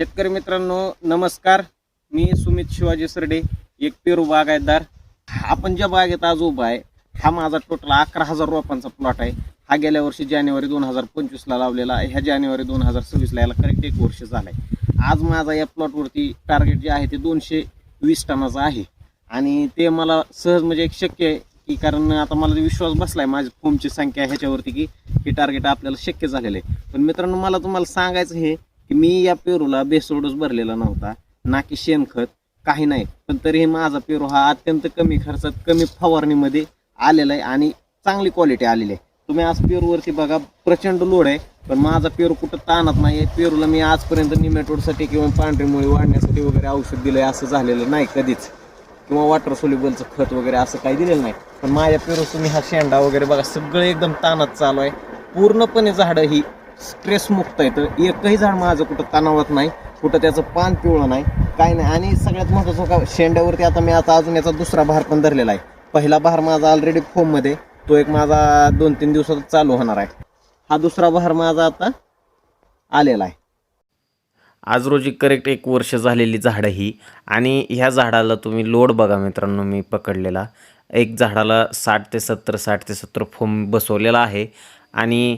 शेतकरी मित्रांनो नमस्कार. मी सुमित शिवाजी सरडे एक पेरू बागायतदार. आपण ज्या बागेत आज उभा आहे हा माझा टोटल अकरा हजार रोपांचा प्लॉट आहे. हा गेल्या वर्षी जानेवारी दोन हजार पंचवीसला लावलेला आहे. ह्या जानेवारी दोन हजार सव्वीसला याला करेक्ट एक वर्ष झालं आहे आज माझा या प्लॉटवरती टार्गेट जे आहे ते दोनशे वीस टनाचं आहे. आणि ते मला सहज म्हणजे एक शक्य आहे की कारण आता मला विश्वास बसलाय माझ्या फोनची संख्या ह्याच्यावरती की हे टार्गेट आपल्याला शक्य झालेलं आहे. पण मित्रांनो मला तुम्हाला सांगायचं हे की मी या पेरूला बेसोडच भरलेला नव्हता. ना की शेणखत काही नाही. पण तरीही माझा पेरू हा अत्यंत कमी खर्चात कमी फवारणीमध्ये आलेला आहे आणि चांगली क्वालिटी आलेली आहे. तुम्ही आज पेरूवरती बघा प्रचंड लोड आहे. पण माझा पेरू कुठं ताणत नाही पेरूला मी आजपर्यंत निमेटोडसाठी किंवा पांढरीमुळे वाढण्यासाठी वगैरे औषध दिलंय असं झालेलं नाही कधीच. किंवा वॉटर सोल्युबलचं खत वगैरे असं काही दिलेलं नाही. पण माझ्या पेरूचं तुम्ही हा शेंडा वगैरे बघा सगळं एकदम ताणात चालू आहे. पूर्णपणे झाडं ही स्ट्रेसमुक्त आहे. तर एकही झाड माझं कुठं तणावत नाही कुठं त्याचं पान पिवळं नाही काय नाही. आणि सगळ्यात महत्त्वाचं का शेंड्यावरती आता मी आता अजून याचा दुसरा भार पण धरलेला आहे. पहिला भार माझा ऑलरेडी फोममध्ये तो एक माझा दोन तीन दिवसात चालू होणार आहे. हा दुसरा भार माझा आता आलेला आहे. आज रोजी करेक्ट एक वर्ष झालेली झाडं ही. आणि ह्या झाडाला तुम्ही लोड बघा मित्रांनो मी पकडलेला. एक झाडाला साठ ते सत्तर साठ ते सत्तर फोम बसवलेला आहे. आणि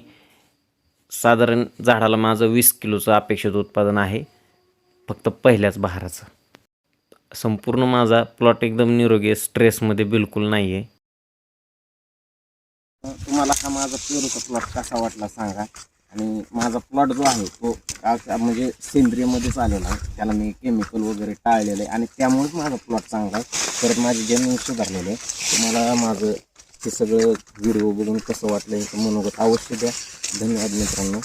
साधारण झाडाला माझं वीस किलोचं अपेक्षित उत्पादन आहे. फक्त पहिल्याच बहाराचं. संपूर्ण माझा प्लॉट एकदम निरोगी आहे. स्ट्रेसमध्ये बिलकुल नाही आहे तुम्हाला हा माझा पेरूचा प्लॉट कसा वाटला सांगा. आणि माझा प्लॉट जो आहे तो म्हणजे सेंद्रियमध्येच आलेला आहे. त्याला मी केमिकल वगैरे टाळलेलं आहे. आणि त्यामुळेच माझा प्लॉट चांगला आहे. परत माझी जमीन सुधारलेली आहे. तुम्हाला माझं हे सगळं व्हिडिओ बघून कसं वाटलं हे मनोगत अवश्य द्या. धन्यवाद मित्रांनो.